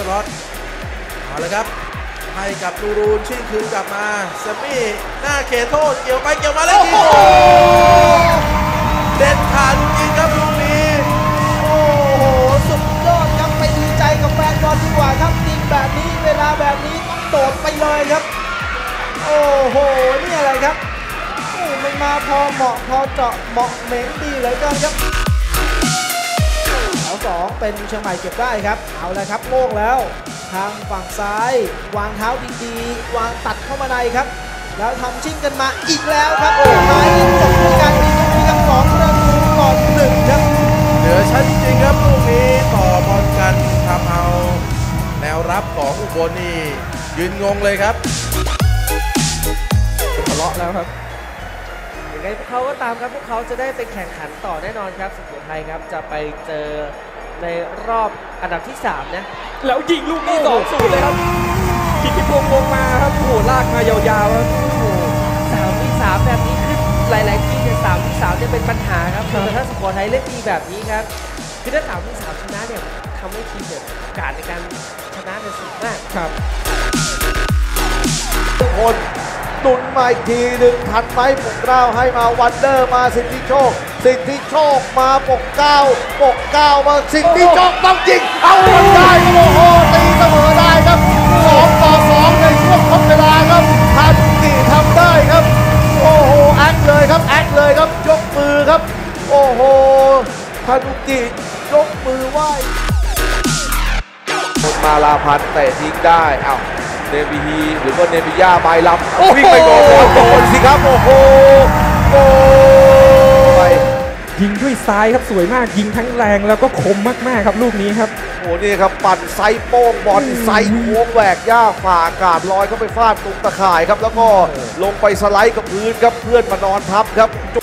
ละครับ ให้กับลูรูนชิ่งคืนกลับมาแซมมี่หน้าเขตโทษเกี่ยวไปเกี่ยวมาแล้วยิงโอ้โหเด็ดขาดจริงครับลูกนี้โอ้โหสุดยอดครับไปดีใจกับแฟนบอลดีกว่าครับยิงแบบนี้เวลาแบบนี้ต้องโดดไปเลยครับ โอ้โหนี่อะไรครับโอ้มันมาพอเหมาะพอเจาะเหมาะเหม็นดีเหลยกันครับ เสาสองเป็นเชียงใหม่เก็บได้ครับ เอาละครับโล่งแล้ว ทางฝั่งซ้าย วางเท้าดีๆวางตัดเข้ามาในครับ แล้วทำชิ่งกันมาอีกแล้วครับ โอ้ท้ายจบด้วยการยิงลูกนี้ครับสองประตูต่อหนึ่งครับเหนือชั้นจริงครับลูกนี้ต่อบอลกันทำเอาแนวรับของอุบลนี่ยืนงงเลยครับทะเลาะแล้วครับ ยังไงพวกเขาก็ตามครับพวกเขาจะได้ไปแข่งขันต่อแน่นอนครับสุโขทัยครับจะไปเจอในรอบอันดับที่ 3 นะ แล้วยิงลูกนี้สองศูนย์เลยครับคิดที่พวงวงมาครับโอ้โหลากมายาวๆครับสามที่สามแบบนี้คือหลายๆทีมเนี่ยสามที่สามเนี่ยเป็นปัญหาครับแต่ถ้าสุโขทัยเล่นดีแบบนี้ครับคือถ้าสามที่สามชนะเนี่ยทำให้ทีมเนี่ยโอกาสในการชนะเนี่ยสูงมากครับทุกคน ตุนมาอีกทีหนึ่งทันไหมปกเกล้าให้มาวันเดอร์มาสิทธิโชค สิทธิโชคมาปกเก้าปกเก้ามาสิทธิโชคต้องยิงเอามันได้โอ้โหตีเสมอได้ครับสองต่อสองในช่วงทดเวลาครับทานุกิทำได้ครับ โอ้โหแอคเลยครับแอคเลยครับยกมือครับ โอ้โหทานุกิยกมือไหว้มาลาพันเตะทิ้งได้อ้า เนบิฮีหรือว่าเนบิยาไมลำวิ่งไปโดนแล้วโดนสิครับโอ้โหโอ้ยยิงด้วยซ้ายครับสวยมากยิงทั้งแรงแล้วก็คมมากๆครับลูกนี้ครับโอ้โหนี่ครับปั่นไซส์โป้งบอลไซส์โค้งแหวกย่าฝ่าอากาศลอยเข้าไปฟาดตรงตะข่ายครับ แล้วก็ลงไปสไลด์กับพื้นครับเพื่อนมานอนทับครับโจ